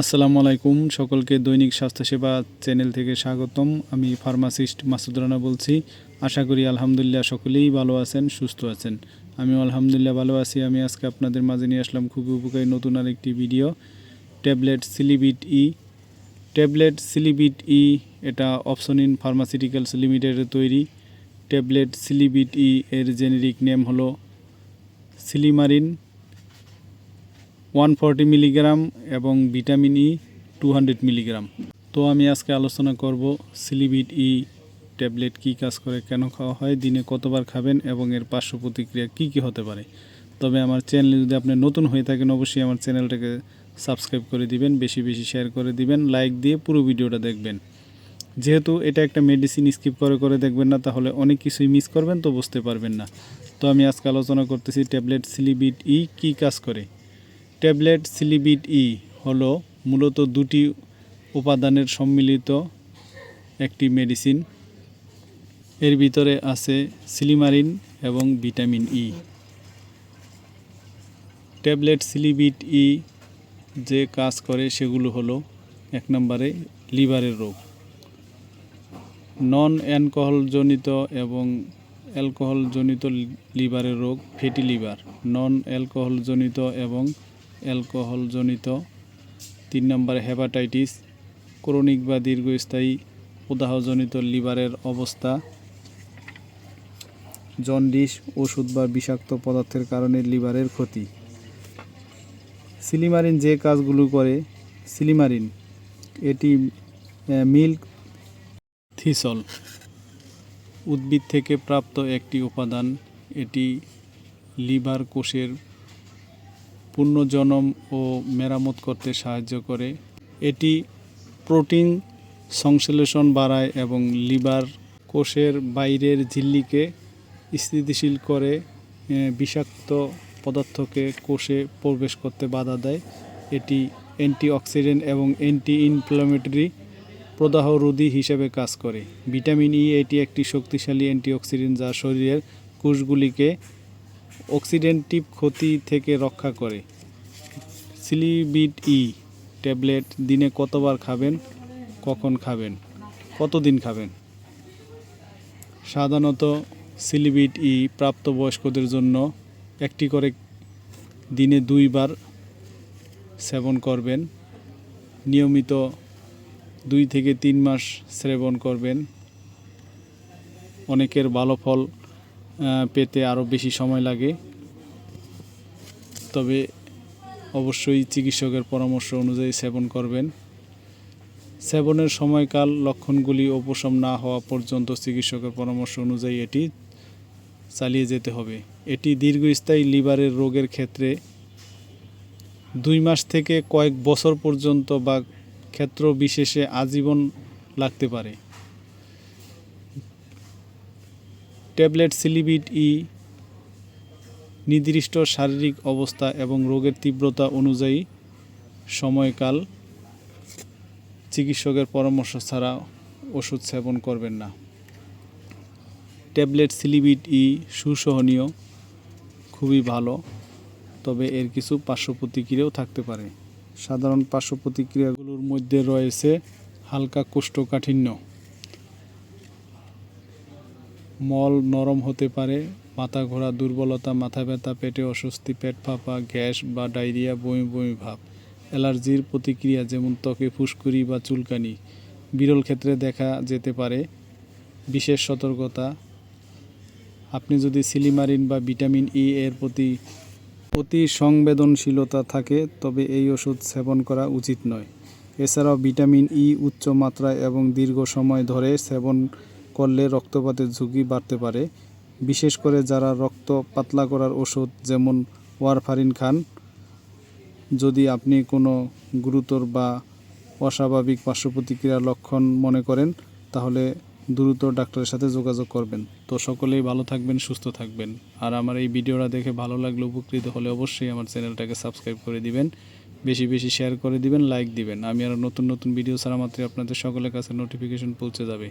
আসসালামু আলাইকুম, সকলকে দৈনিক স্বাস্থ্যসেবা চ্যানেল থেকে স্বাগতম। আমি ফার্মাসিস্ট মাসুদ রানা বলছি। আশা করি আলহামদুলিল্লাহ সকলেই ভালো আছেন, সুস্থ আছেন। আমিও আলহামদুলিল্লাহ ভালো আছি। আমি আজকে আপনাদের মাঝে নিয়ে আসলাম খুবই উপকারী নতুন আরেকটি video. Tablet সিলিবিট E. Tablet সিলিবিট E এটা অপশন ইন ফার্মাসিউটিক্যালস লিমিটেডের তৈরি। ট্যাবলেট সিলিবিট ই এর জেনেরিক নেম হলো সিলিমারিন। ওয়ান ফর্টি মিলিগ্রাম এবং vitamin E two hundred milligram তো আমি আজকে আলোচনা করব সিলিবিট ই ট্যাবলেট কী কাজ করে, কেন খাওয়া হয়, দিনে কতবার খাবেন এবং এর পার্শ্ব প্রতিক্রিয়া কী কী হতে পারে। তবে আমার চ্যানেলে যদি আপনি নতুন হয়ে থাকেন, অবশ্যই আমার চ্যানেলটাকে সাবস্ক্রাইব করে দিবেন, বেশি বেশি শেয়ার করে দিবেন লাইক দিয়ে পুরো ভিডিওটা দেখবেন। যেহেতু এটা একটা মেডিসিন স্কিপ করে করে দেখবেন না, তাহলে অনেক কিছুই মিস করবেন, তো বুঝতে পারবেন না। তো আমি আজকে আলোচনা করতেছি ট্যাবলেট সিলিবিট ই কী কাজ করে। ট্যাবলেট সিলিবিট ই হল মূলত দুটি উপাদানের সম্মিলিত একটি মেডিসিন। এর ভিতরে আছে সিলিমারিন এবং ভিটামিন ই। ট্যাবলেট সিলিবিট ই যে কাজ করে সেগুলো হলো এক নম্বরে লিভারের রোগ। নন অ্যালকোহলজনিত এবং অ্যালকোহলজনিত লিভারের রোগ, ফ্যাটি লিভার। নন অ্যালকোহলজনিত এবং অ্যালকোহলজনিত। তিন নম্বরে হেপাটাইটিস, ক্রনিক বা দীর্ঘস্থায়ী প্রদাহজনিত লিভারের অবস্থা। জন্ডিস, ওষুধ বা বিষাক্ত পদার্থের কারণে লিভারের ক্ষতি। সিলিমারিন যে কাজগুলো করে, সিলিমারিন, এটি মিল্ক থিসল। উদ্ভিদ থেকে প্রাপ্ত একটি উপাদান, এটি লিভার কোষের পুনর্জনন ও মেরামত করতে সাহায্য করে। এটি প্রোটিন সংশ্লেষণ বাড়ায় এবং লিভার কোষের বাইরের ঝিল্লিকে স্থিতিশীল করে বিষাক্ত পদার্থকে কোষে প্রবেশ করতে বাধা দেয়। এটি অ্যান্টিঅক্সিডেন্ট এবং অ্যান্টি ইনফ্লামেটরি প্রদাহরোধী হিসেবে কাজ করে। ভিটামিন ই এটি একটি শক্তিশালী অ্যান্টিঅক্সিডেন্ট যা শরীরের কোষগুলিকে অক্সিডেন্টিভ ক্ষতি থেকে রক্ষা করে। সিলিবিট ই ট্যাবলেট দিনে কতবার খাবেন? কখন খাবেন? কতদিন খাবেন? সাধারণত সিলিবিট ই প্রাপ্তবয়স্কদের জন্য একটি করে দিনে দুইবার সেবন করবেন। নিয়মিত দুই থেকে তিন মাস সেবন করবেন। অনেকের ভালো ফল পেতে আরও বেশি সময় লাগে। তবে অবশ্যই চিকিৎসকের পরামর্শ অনুযায়ী সেবন করবেন। সেবনের সময়কাল, লক্ষণগুলি উপশম না হওয়া পর্যন্ত চিকিৎসকের পরামর্শ অনুযায়ী এটি চালিয়ে যেতে হবে। এটি দীর্ঘস্থায়ী লিভারের রোগের ক্ষেত্রে দুই মাস থেকে কয়েক বছর পর্যন্ত বা ক্ষেত্র বিশেষে আজীবন লাগতে পারে। ট্যাবলেট সিলিবিট ই নির্দিষ্ট শারীরিক অবস্থা এবং রোগের তীব্রতা অনুযায়ী সময়কাল চিকিৎসকের পরামর্শ ছাড়া ওষুধ সেবন করবেন না। ট্যাবলেট সিলিবিট ই সুসহনীয়, খুবই ভালো, তবে এর কিছু পার্শ্ব প্রতিক্রিয়াও থাকতে পারে। সাধারণ পার্শ্ব প্রতিক্রিয়াগুলোর মধ্যে রয়েছে হালকা কোষ্ঠকাঠিন্য। মল নরম হতে পারে মাথা ঘোরা দুর্বলতা, মাথা ব্যথা, পেটে অস্বস্তি, পেট ফাঁপা, গ্যাস বা ডায়রিয়া, বমি বমি ভাব, অ্যালার্জির প্রতিক্রিয়া যেমন ত্বকে ফুসকুড়ি বা চুলকানি, বিরল ক্ষেত্রে দেখা যেতে পারে। বিশেষ সতর্কতা, আপনি যদি সিলিমারিন বা ভিটামিন ই এর প্রতি অতি সংবেদনশীলতা থাকে, তবে এই ওষুধ সেবন করা উচিত নয়। এছাড়াও ভিটামিন ই উচ্চ মাত্রায় এবং দীর্ঘ সময় ধরে সেবন করলে রক্তপাতের ঝুঁকি বাড়তে পারে। বিশেষ করে যারা রক্ত পাতলা করার ওষুধ, যেমন ওয়ারফারিন খান, যদি আপনি কোনো গুরুতর বা অস্বাভাবিক পার্শ্ব প্রতিক্রিয়ার লক্ষণ মনে করেন, তাহলে দ্রুত ডাক্তারের সাথে যোগাযোগ করবেন। তো সকলেই ভালো থাকবেন, সুস্থ থাকবেন। আর আমার এই ভিডিওটা দেখে ভালো লাগলে, উপকৃত হলে অবশ্যই আমার চ্যানেলটাকে সাবস্ক্রাইব করে দিবেন। বেশি বেশি শেয়ার করে দিবেন লাইক দিবেন। আমি আরও নতুন নতুন ভিডিও ছাড়া মাত্রই আপনাদের সকলের কাছে নোটিফিকেশন পৌঁছে যাবে।